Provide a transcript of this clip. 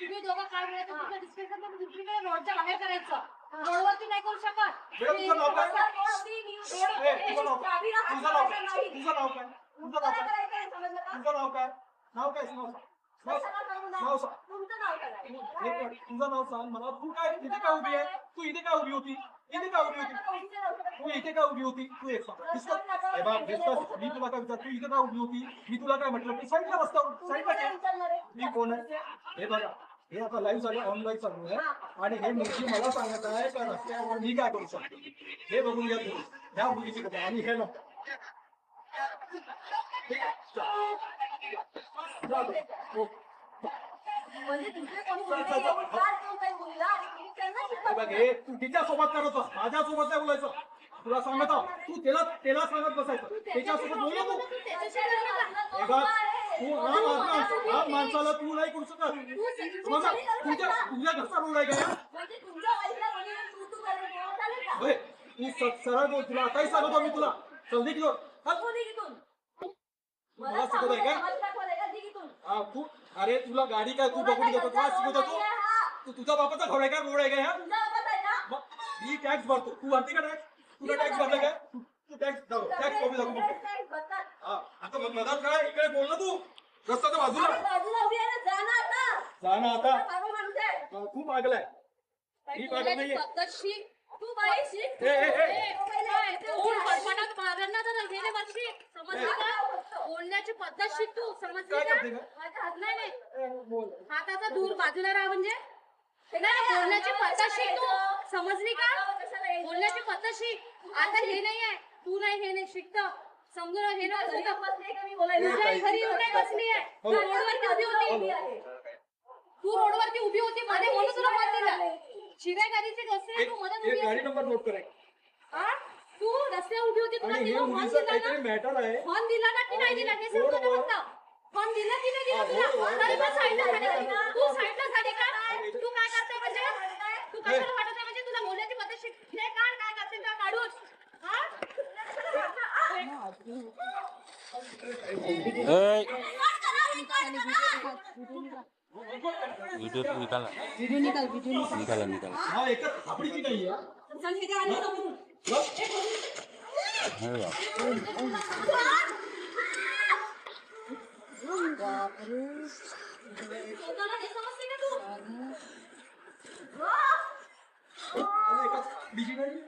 तुम्ही दोघं काय डिस्कशन दुसरीकडे रोडच्या बाहेर करायचं रोडवरती नाही करू शकत तुझं नाव काय? तुझं नाव नाही. करायचं काय सांग. तुमचं नाव सांग मला तू काय इथे काय उभी आहे तू इथे काय उभी होती इथे काय उभी होती तू इथे का उभी होती? तू एक मी तुला काय विचार तू इथे का उभी होती? मी तुला काय म्हटलं? की साईडला आहे? मी कोण आहे? हे बघा हे आता लाईव्ह चालू ऑनलाईन चालू आहे. आणि हे मुलगी मला सांगत आहे का रस्त्यावर मी काय करू शकतो? हे बघून घ्या तुम्ही. ह्या मुलीची कथा. आणि हे. म्हणजे. बघ हे तू तिच्या सोबत करत माझ्या सोबत नाही बोलायचं. तुला सांगत आहो. तू त्याला त्याला सांगत बसायचं. त्याच्यासोबत बोलू नको. हे बघ तू हा माणसा हा माणसाला तू नाही करू शकत. तुझ्या तुझ्या घरचा रोड आहे का? म्हणजे तू तू चालेल का? तू सरळ बोल तुला. आताही सांगतो मी तुला. चल दे तू. मला शिकवत आहे का? तू अरे तुला गाडी काय तू बघून काय घेतो तुला शिकवतो तू. तू तुझा बापाचा घर आहे का? रोड आहे का ह्या? आहे मी टॅक्स भरतो. तू भरते का टॅक्स तुला टॅक्स भरला काय? तू- टॅक्स दाखव टॅक्स कॉपी दाखव. हा आता मग मधात काय? इकडे बोल ना तू. रस्त्याच्या बाजूला. बाजूला उभी आहे ना, जा ना. आता. जा ना आता पागल माणूस आहे. हा, खूप मागलाय ही पागल नाहीये. पद्धतशीर तू बाई शिक. ए, ए, ए. ए, काय? ते ऊन फडफडाट मारांना तर गेले वर्षी समजली का? बोलण्याची पद्धत शिक तू. समजली काय का? करते का? माझ्या हात नाही नाही. ए, बोल. हाताचा दूर बाजूला राहा म्हणजे. नाही बोलण्याची पद्धत शिक तू. समजली का? बोलण्याची पद्धत शिक आता हे नाही आहे तू नाही हे नाही. शिकत. समजून हे नाही घरी नाही बसली आहे. तू रोडवरती उभी होती. तू रोडवरती उभी होती. मध्ये म्हणून तुला मत दिलं शिव्या गाडीची रस्ते तू मध्ये उभी एक गाडी होती नंबर नोट कराय हा? तू रस्त्यावर उभी होती तुला हे फोन मुलीचं दिला ना? मॅटर आहे. फोन दिला ना की नाही दिला? हे बरोबर. फक्त. फोन दिला की नाही हा, दिला तुला पण साईडला? तू साईडला झाली का तू काय करते म्हणजे तू कशाला वाटत आहे म्हणजे तुला बोलण्याची पद्धत शिक हे काढ काय करते त्या काढून हा? वीडियो तो निकाला निकाला निकाला हा एकच थापडीची नाही आहे अरे बाप. स्वतःला हे समजते का तू? आणि एकच बीजी नाही